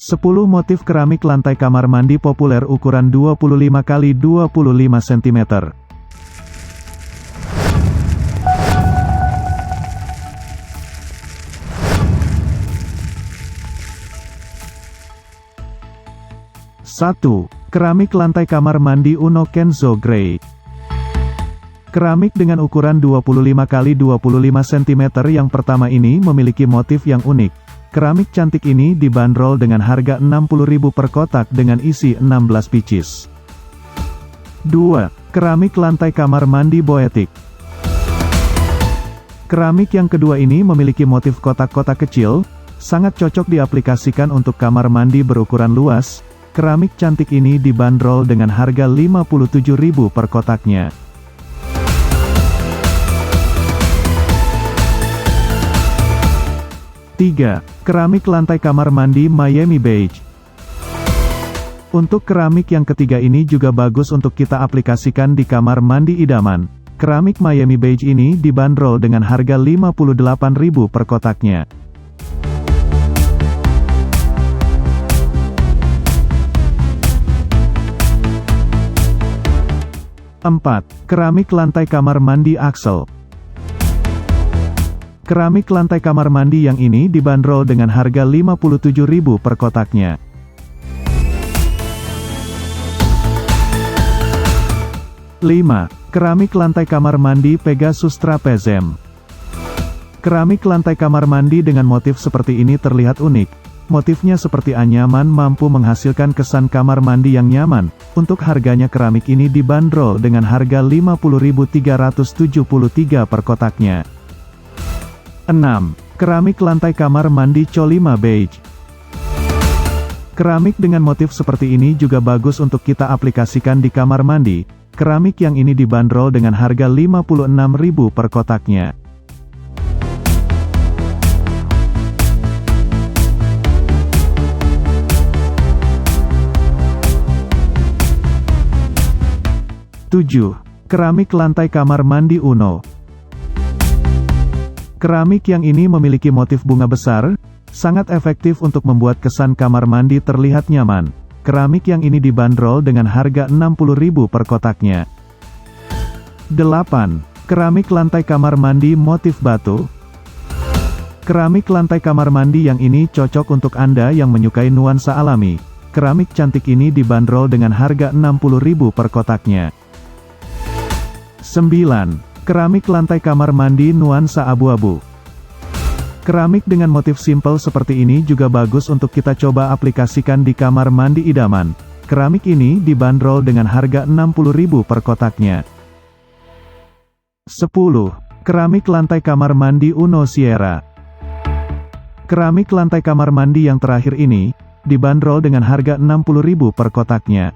10 motif keramik lantai kamar mandi populer ukuran 25 x 25 cm. Satu, Keramik lantai kamar mandi Uno Kenzo Grey. Keramik dengan ukuran 25 x 25 cm yang pertama ini memiliki motif yang unik. Keramik cantik ini dibanderol dengan harga 60.000 per kotak dengan isi 16 pieces. 2. Keramik lantai kamar mandi Boetik. Keramik yang kedua ini memiliki motif kotak-kotak kecil, sangat cocok diaplikasikan untuk kamar mandi berukuran luas. Keramik cantik ini dibanderol dengan harga 57.000 per kotaknya. 3. Keramik lantai kamar mandi Miami Beige. Untuk keramik yang ketiga ini juga bagus untuk kita aplikasikan di kamar mandi idaman. Keramik Miami Beige ini dibanderol dengan harga 58.000 per kotaknya. Empat, Keramik lantai kamar mandi Axel. Keramik lantai kamar mandi yang ini dibanderol dengan harga 57.000 per kotaknya. Lima, Keramik lantai kamar mandi Pegasus Trapezem. Keramik lantai kamar mandi dengan motif seperti ini terlihat unik. Motifnya seperti anyaman mampu menghasilkan kesan kamar mandi yang nyaman. Untuk harganya keramik ini dibanderol dengan harga 50.373 per kotaknya. 6. Keramik lantai kamar mandi Colima Beige. Keramik dengan motif seperti ini juga bagus untuk kita aplikasikan di kamar mandi. Keramik yang ini dibanderol dengan harga 56.000 per kotaknya. Tujuh, Keramik lantai kamar mandi Uno. Keramik yang ini memiliki motif bunga besar, sangat efektif untuk membuat kesan kamar mandi terlihat nyaman. Keramik yang ini dibanderol dengan harga 60.000 per kotaknya. 8. Keramik lantai kamar mandi motif batu. Keramik lantai kamar mandi yang ini cocok untuk Anda yang menyukai nuansa alami. Keramik cantik ini dibanderol dengan harga 60.000 per kotaknya. 9. Keramik lantai kamar mandi nuansa abu-abu. Keramik dengan motif simple seperti ini juga bagus untuk kita coba aplikasikan di kamar mandi idaman. Keramik ini dibanderol dengan harga 60.000 per kotaknya. 10. Keramik lantai kamar mandi Uno Sierra. Keramik lantai kamar mandi yang terakhir ini, dibanderol dengan harga 60.000 per kotaknya.